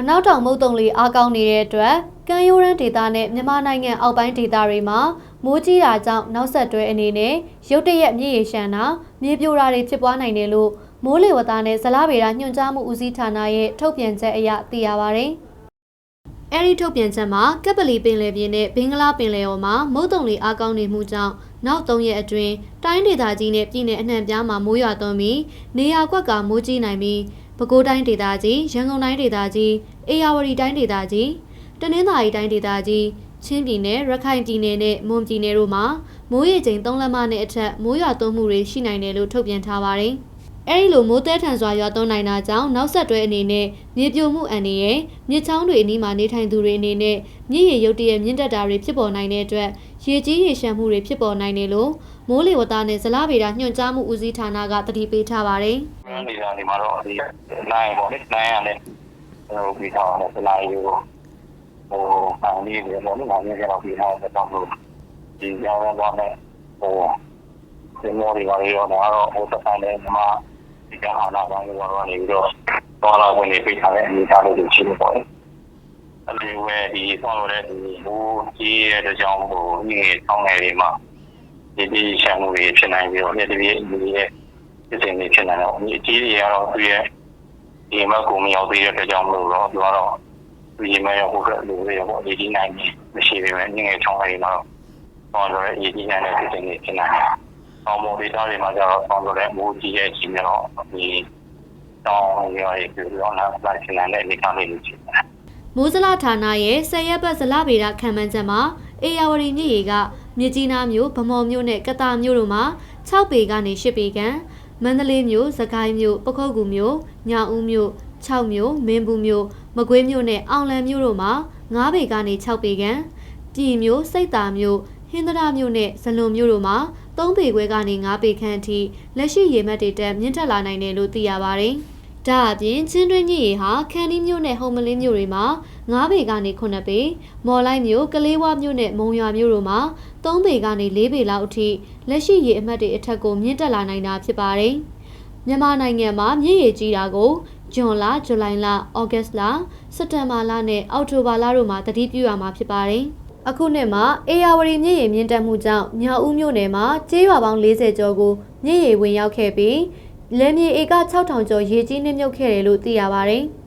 အနောက်တောင်မုတ်တုံလီအားကောင်းနေတဲ့အတွက်ကမ်းရိုးရမ်းဒေသနဲ့မြန်မာနိုင်ငံအောက်ပိုင်းဒေသတွေမှာမိုးကြီးတာကြောင့်နောက်ဆက်တွဲအနေနဲ့ရုတ်တရက်မြေရေရှမ်းတာမြေပြိုတာတွေဖြစ်ပွားနိုင်တယ်လို့မိုးလေဝသနဲ့ဇလားဗေဒညွှန်ကြားမှုဦးစီးဌာနရဲ့ထုတ်ပြန်ချက်အရသိရပါဗျ။အဲဒီထုတ်ပြန်ချက်မှာကပ်ပလီပင်လယ်ပြင်နဲ့ဘင်္ဂလားပင်လယ်အော်မှာမုတ်တုံလီအားကောင်းနေမှုကြောင့်နောက်၃ရက်အတွင်းတိုင်းဒေသကြီးနဲ့ပြည်내အနှံ့ပြားမှာမိုးရွာသွန်းပြီးနေရာကွက်ကမိုးကြီးနိုင်ပြီး ပဲခူးတိုင်းဒေသကြီးရန်ကုန်တိုင်းဒေသကြီးအေရဝတီတိုင်းဒေသကြီးတနင်္သာရီတိုင်းဒေသကြီးချင်းပြည်နယ်ရခိုင်ပြည်နယ်နဲ့မွန်ပြည်နယ်တို့မှာမိုးရေချိန်3လက်မနဲ့အထက်မိုးရွာသွန်းမှုတွေရှိနိုင်တယ်လို့ထုတ်ပြန်ထားပါတယ်။ အဲဒီလိုမိုးတဲထန်စွာရွာသွန်းနိုင်တာကြောင့်နောက်ဆက်တွဲအနေနဲ့မြေပြိုမှုအန္တရာယ်မြစ်ချောင်းတွေအနီးမှာနေထိုင်သူတွေအနေနဲ့မြစ်ရေရုတ်တရက်မြင့်တက်တာတွေဖြစ်ပေါ်နိုင်တဲ့အတွက်ရေကြီးရေရှမ်းမှုတွေဖြစ်ပေါ်နိုင်တယ်လို့မိုးလေဝသနဲ့ဇလဗေဒညွှန်ကြားမှုဦးစီးဌာနကသတိပေးထားပါတယ်။အဲဒီကနေမှာတော့ဒီနိုင်ပေါ့လေနိုင်ရတဲ့ဟိုပြီးတော့ဒီနိုင်ကိုဟိုအောင်လေးတွေပေါ့လေနိုင်ရတော့ပြီးတော့တော့ဒီကြောင်းတော့နဲ့ဟိုဒီမော်ဒီပါရောတော့ဟိုတစ်ခါနဲ့မှာ ဒီကအာနာပိုင်းကတော့နေပြီးတော့တော့လာဝင်နေပြထားတဲ့အနေအထားလေးတွေရှိနေပေါ့လေ။အဲဒီဝဲဒီဆောင်းရတဲ့ဒီဟိုကြီးရဲ့အကြောင်းဟိုငွေဆောင်းငယ်တွေမှာဒီဒီရှမ်းမှုတွေဖြစ်နိုင်ပြီးတော့ဒီဒီရဲ့ဖြစ်စဉ်တွေဖြစ်နေတော့အကြီးကြီးကတော့သူရဲ့ဒီမှာကိုမရောက်သေးတဲ့အတွက်ကြောင့်မလို့တော့သူကတော့ဒီမှာရောက်ဖို့လိုရပေါ့ဒီဒီနိုင်မရှိပေမဲ့ငငယ်ချောင်းလေးမှာတော့တော့အကြီးကြီးနိုင်တဲ့ဖြစ်စဉ်တွေဖြစ်နေတယ်။ အော်မိုဒီတာတွေမှာကျတော့ဆောင်းတော့လည်းမိုးကြီးရဲ့အချိန်မျိုးတော့ဒီတောင်းရရပြီးတော့နောက်လိုက်ဖြစ်နေတဲ့အနေအထားလေးတွေဖြစ်နေတယ်။မိုးဇလဌာနရဲ့ဆယ်ရက်ပတ်ဇလဗေဒခံမှန်းချက်မှာအေယာဝတီမြစ်ရေကမြစ်ကြီးနားမြို့ဗမော်မြို့နဲ့ကတာမြို့တို့မှာ6ပေကနေ10ပေခန့်မန္တလေးမြို့စကိုင်းမြို့ပခုတ်ကူမြို့ညောင်ဦးမြို့6မြို့မင်းဘူးမြို့မကွေးမြို့နဲ့အောင်လံမြို့တို့မှာ9ပေကနေ6ပေခန့်ပြည်မြို့စိတ်တာမြို့ဟင်္ဒရာမြို့နဲ့ဇလွန်မြို့တို့မှာ 3ပေခွဲကနေ9ပေခန့်အထိလက်ရှိရေမှတ်တွေတက်မြင့်တက်လာနိုင်တယ်လို့သိရပါတယ်။ဒါအပြင်ချင်းတွင်းမြစ်ရေဟာခန်းဒီမြို့နဲ့ဟုံမလင်းမြို့တွေမှာ9ပေကနေ9ပေမော်လိုက်မြို့ကလေးဝမြို့နဲ့မုံရွာမြို့တို့မှာ3ပေကနေ4ပေလောက်အထိလက်ရှိရေအမှတ်တွေအထက်ကိုမြင့်တက်လာနိုင်တာဖြစ်ပါတယ်။မြန်မာနိုင်ငံမှာမြစ်ရေကြီးတာကိုဇွန်လ၊ဇူလိုင်လ၊ဩဂတ်စ်လ၊စက်တင်ဘာလနဲ့အောက်တိုဘာလတို့မှာတတိပြုရမှာဖြစ်ပါတယ်။ အခုနှစ်မှာအေယာဝတီမြစ်ရေမြင့်တက်မှုကြောင့်ညောင်ဦးမြို့နယ်မှာကျေးရွာပေါင်း40ကျော်ကိုမြစ်ရေဝင်ရောက်ခဲ့ပြီးလယ်မြေဧက6000ကျော်ရေကြီးနှိမ့်မြုပ်ခဲ့တယ်လို့သိရပါတယ်။